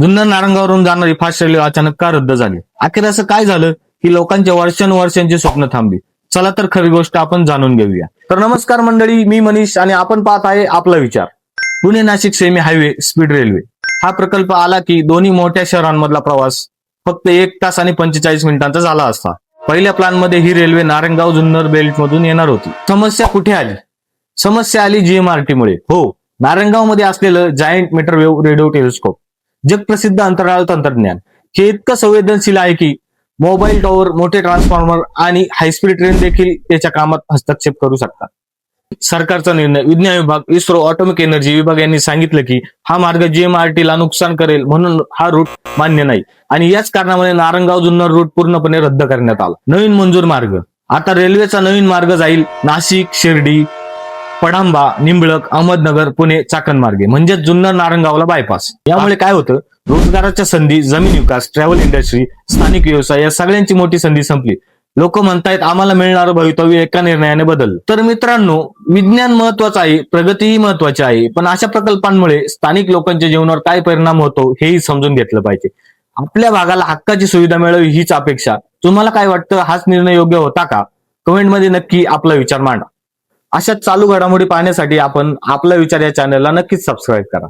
जुन्नर नारंगावरून जाणारी fast railway अचानक का रद्द झाली? अखेर असं काय झालं? की लोकांच्या वर्षानुवर्षांची स्वप्न थांबली. चला तर खरी गोष्ट आपण जाणून घेऊया. तर नमस्कार मंडळी मी मनीष आणि आपण पाहत आहे आपला विचार. Pune Nashik semi highway speed railway. हा प्रकल्प आला की दोन्ही मोठ्या शहरांमधला प्रवास फक्त एक तास आणि पंचेचाळीस मिनिटांचा झाला असता. पहिल्या प्लानमध्ये ही रेल्वे नारायणगाव जुन्नर बेल्ट मधून येणार होती. समस्या कुठे आली? समस्या आली जीएमआरटी मुळे. हो नारायणगावमध्ये असलेलं giant metre wave radio telescope जगप्रसिद्ध अंतराळ तंत्रज्ञान. हे इतकं संवेदनशील आहे की मोबाईल टॉवर मोठे ट्रान्सफॉर्मर आणि हायस्पीड ट्रेन देखील त्याच्या कामात हस्तक्षेप करू शकतात. सरकारचा निर्णय विज्ञान विभाग इस्रो ऑटोमिक एनर्जी विभाग यांनी सांगितलं की हा मार्ग जीएमआरटी ला नुकसान करेल म्हणून हा रूट मान्य नाही. आणि याच कारणामुळे नारंगाव जुन्नर रूट पूर्णपणे रद्द करण्यात आला. नवीन मंजूर मार्ग. आता रेल्वेचा नवीन मार्ग जाईल नाशिक शिर्डी पडांबा निंबळक अहमदनगर पुणे चाकण मार्गे म्हणजेच जुन्नर नारंगावला बायपास यामुळे काय होतं? रोजगाराच्या संधी जमीन विकास ट्रॅव्हल इंडस्ट्री स्थानिक व्यवसाय या सगळ्यांची मोठी संधी संपली. लोक म्हणतायत आम्हाला मिळणारं भवितव्य एका निर्णयाने बदल. तर मित्रांनो विज्ञान महत्वाचं आहे प्रगतीही महत्वाची आहे पण अशा प्रकल्पांमुळे स्थानिक लोकांच्या जीवनावर काय परिणाम होतो हेही समजून घेतलं पाहिजे. आपल्या भागाला हक्काची सुविधा मिळावी हीच अपेक्षा. तुम्हाला काय वाटतं? हाच निर्णय योग्य होता का? कमेंटमध्ये नक्की आपला विचार मांडा. अशा चालू घडामोडी पाहण्यासाठी आपण आपला विचार या चॅनलला नक्कीच सबस्क्राईब करा.